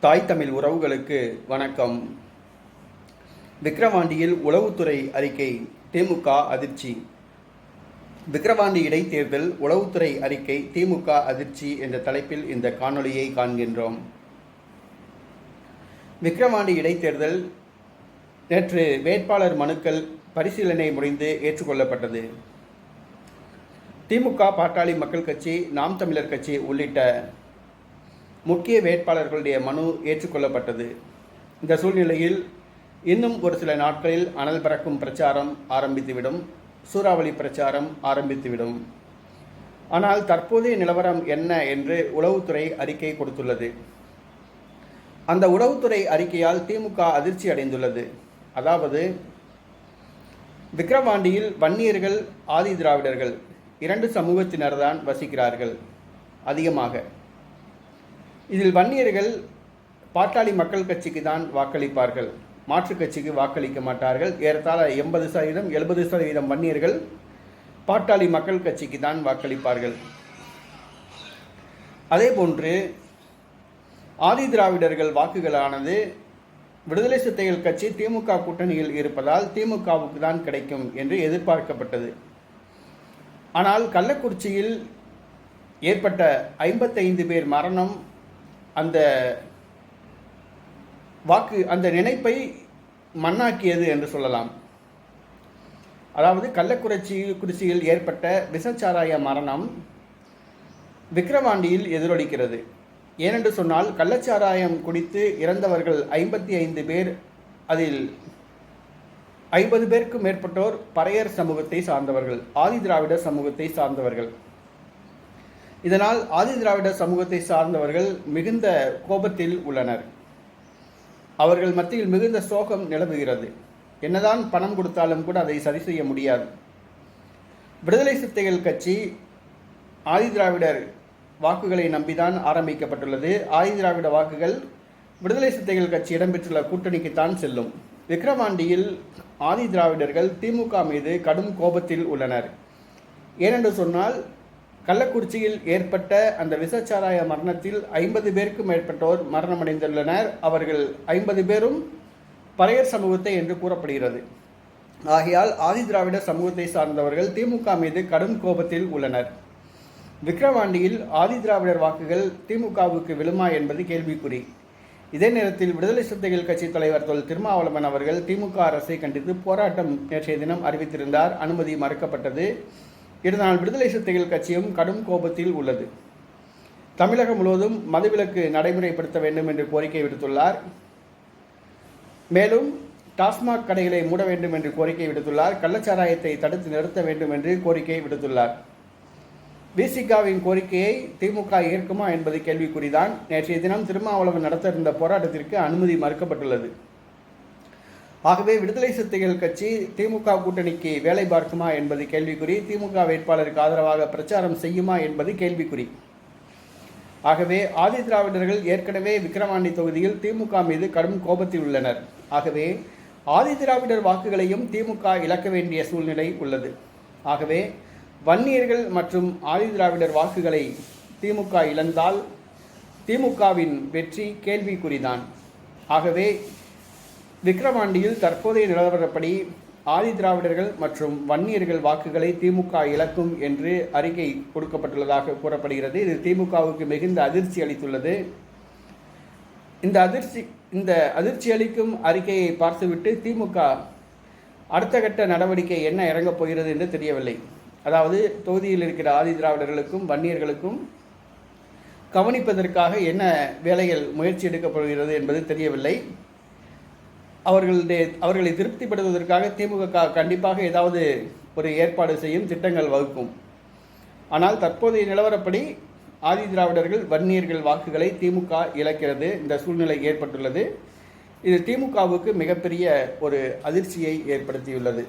தாய் தமிழ் உறவுகளுக்கு வணக்கம். விக்கிரவாண்டியில் உளவுத்துறை அறிக்கை திமுக அதிர்ச்சி. விக்கிரவாண்டி இடைத்தேர்தல் உளவுத்துறை அறிக்கை திமுக அதிர்ச்சி என்ற தலைப்பில் இந்த காணொளியை காண்கின்றோம். விக்கிரவாண்டி இடைத்தேர்தல் நேற்று வேட்பாளர் மனுக்கள் பரிசீலனை முடிந்து ஏற்றுக்கொள்ளப்பட்டது. திமுக பாட்டாளி மக்கள் கட்சி நாம் தமிழர் கட்சி உள்ளிட்ட முக்கிய வேட்பாளர்களுடைய மனு ஏற்றுக்கொள்ளப்பட்டது. இந்த சூழ்நிலையில் இன்னும் ஒரு சில நாட்களில் அனல் பறக்கும் பிரச்சாரம் ஆரம்பித்துவிடும். சூறாவளி பிரச்சாரம் ஆரம்பித்துவிடும். ஆனால் தற்போதைய நிலவரம் என்ன என்று உளவுத்துறை அறிக்கை கொடுத்துள்ளது. அந்த உளவுத்துறை அறிக்கையால் திமுக அதிர்ச்சி அடைந்துள்ளது. அதாவது விக்கிரவாண்டியில் வன்னியர்கள் ஆதி திராவிடர்கள் இரண்டு சமூகத்தினர்தான் வசிக்கிறார்கள். அதிகமாக. இதில் வன்னியர்கள் பாட்டாளி மக்கள் கட்சிக்கு தான் வாக்களிப்பார்கள். மாற்றுக் கட்சிக்கு வாக்களிக்க மாட்டார்கள். ஏறத்தாழ எண்பது சதவீதம் எழுபது சதவீதம் வன்னியர்கள் பாட்டாளி மக்கள் கட்சிக்கு தான் வாக்களிப்பார்கள். அதேபோன்று ஆதி திராவிடர்கள் வாக்குகளானது விடுதலை சிறுத்தைகள் கட்சி திமுக கூட்டணியில் இருப்பதால் திமுகவுக்கு தான் கிடைக்கும் என்று எதிர்பார்க்கப்பட்டது. ஆனால் கள்ளக்குறிச்சியில் ஏற்பட்ட ஐம்பத்தைந்து பேர் மரணம் அந்த வாக்கு அந்த நினைப்பை மண்ணாக்கியது என்று சொல்லலாம். அதாவது கள்ளக்குறிச்சி குறிச்சியில் ஏற்பட்ட விஷச்சாராய மரணம் விக்கிரவாண்டியில் எதிரொலிக்கிறது. ஏனென்று சொன்னால் கள்ளச்சாராயம் குடித்து இறந்தவர்கள் ஐம்பத்தி ஐந்து பேர் அதில் ஐம்பது பேருக்கும் மேற்பட்டோர் பறையர் சமூகத்தை சார்ந்தவர்கள் ஆதி திராவிடர் சமூகத்தை சார்ந்தவர்கள். இதனால் ஆதிதிராவிடர் சமூகத்தை சார்ந்தவர்கள் மிகுந்த கோபத்தில் உள்ளனர். அவர்கள் மத்தியில் மிகுந்த சோகம் நிலவுகிறது. என்னதான் பணம் கொடுத்தாலும் கூட அதை சரி செய்ய முடியாது. விடுதலை சிறுத்தைகள் கட்சி ஆதி திராவிடர் வாக்குகளை நம்பிதான் ஆரம்பிக்கப்பட்டுள்ளது. ஆதி திராவிட வாக்குகள் விடுதலை சிறுத்தைகள் கட்சி இடம்பெற்றுள்ள கூட்டணிக்குத்தான் செல்லும். விக்கிரவாண்டியில் ஆதி திராவிடர்கள் திமுக மீது கடும் கோபத்தில் உள்ளனர். ஏனென்று சொன்னால் கள்ளக்குறிச்சியில் ஏற்பட்ட அந்த விசச்சாராய மரணத்தில் ஐம்பது பேருக்கும் மேற்பட்டோர் மரணமடைந்துள்ளனர். அவர்கள் ஐம்பது பேரும் பறையர் சமூகத்தை என்று கூறப்படுகிறது. ஆகையால் ஆதி திராவிட சமூகத்தை சார்ந்தவர்கள் திமுக மீது கடும் கோபத்தில் உள்ளனர். விக்கிரவாண்டியில் ஆதி திராவிடர் வாக்குகள் திமுகவுக்கு விழுமா என்பது கேள்விக்குறி. இதே நேரத்தில் விடுதலை சிறுத்தைகள் கட்சி தலைவர் தொல் திருமாவளவன் அவர்கள் திமுக அரசை கண்டித்து போராட்டம் நேற்றைய தினம் அறிவித்திருந்தார். அனுமதி மறுக்கப்பட்டது. இதனால் விடுதலை சிறுத்தைகள் கட்சியும் கடும் கோபத்தில் உள்ளது. தமிழகம் முழுவதும் மதுவிலக்கு நடைமுறைப்படுத்த வேண்டும் என்று கோரிக்கை விடுத்துள்ளார். மேலும் டாஸ்மாக் கடைகளை மூட வேண்டும் என்று கோரிக்கை விடுத்துள்ளார். கள்ளச்சாராயத்தை தடுத்து நிறுத்த வேண்டும் என்று கோரிக்கை விடுத்துள்ளார். விசிகாவின் கோரிக்கையை திமுக ஏற்குமா என்பது கேள்விக்குறிதான். நேற்றைய தினம் திருமாவளவன் நடத்த இருந்த போராட்டத்திற்கு அனுமதி மறுக்கப்பட்டுள்ளது. ஆகவே விடுதலை சிறுத்தைகள் கட்சி திமுக கூட்டணிக்கு வேலை பார்க்குமா என்பது கேள்விக்குறி. திமுக வேட்பாளருக்கு ஆதரவாக பிரச்சாரம் செய்யுமா என்பது கேள்விக்குறி. ஆகவே ஆதி திராவிடர்கள் ஏற்கனவே விக்கிரவாண்டி தொகுதியில் திமுக மீது கடும் கோபத்தில் உள்ளனர். ஆகவே ஆதி திராவிடர் வாக்குகளையும் திமுக இழக்க வேண்டிய சூழ்நிலை உள்ளது. ஆகவே வன்னியர்கள் மற்றும் ஆதி திராவிடர் வாக்குகளை திமுக இழந்தால் திமுகவின் வெற்றி கேள்விக்குறிதான். ஆகவே விக்கிரவாண்டியில் தற்போதைய நிலவரப்படி ஆதி திராவிடர்கள் மற்றும் வன்னியர்கள் வாக்குகளை திமுக இழக்கும் என்று அறிக்கை கொடுக்கப்பட்டுள்ளதாக கூறப்படுகிறது. இது திமுகவுக்கு மிகுந்த அதிர்ச்சி அளித்துள்ளது. இந்த அதிர்ச்சி இந்த அதிர்ச்சி அளிக்கும் அறிக்கையை பார்த்துவிட்டு திமுக அடுத்த கட்ட நடவடிக்கை என்ன இறங்கப் போகிறது என்று தெரியவில்லை. அதாவது தொகுதியில் இருக்கிற ஆதி திராவிடர்களுக்கும் வன்னியர்களுக்கும் கவனிப்பதற்காக என்ன வேலைகள் முயற்சி எடுக்கப்படுகிறது என்பது தெரியவில்லை. அவர்களுடைய அவர்களை திருப்திப்படுத்துவதற்காக திமுக கண்டிப்பாக ஏதாவது ஒரு ஏற்பாடு செய்யும் திட்டங்கள் வகுக்கும். ஆனால் தற்போதைய நிலவரப்படி ஆதி திராவிடர்கள் வன்னியர்கள் வாக்குகளை திமுக இழக்கிறது. இந்த சூழ்நிலை ஏற்பட்டுள்ளது. இது திமுகவுக்கு மிகப்பெரிய ஒரு அதிர்ச்சியை ஏற்படுத்தியுள்ளது.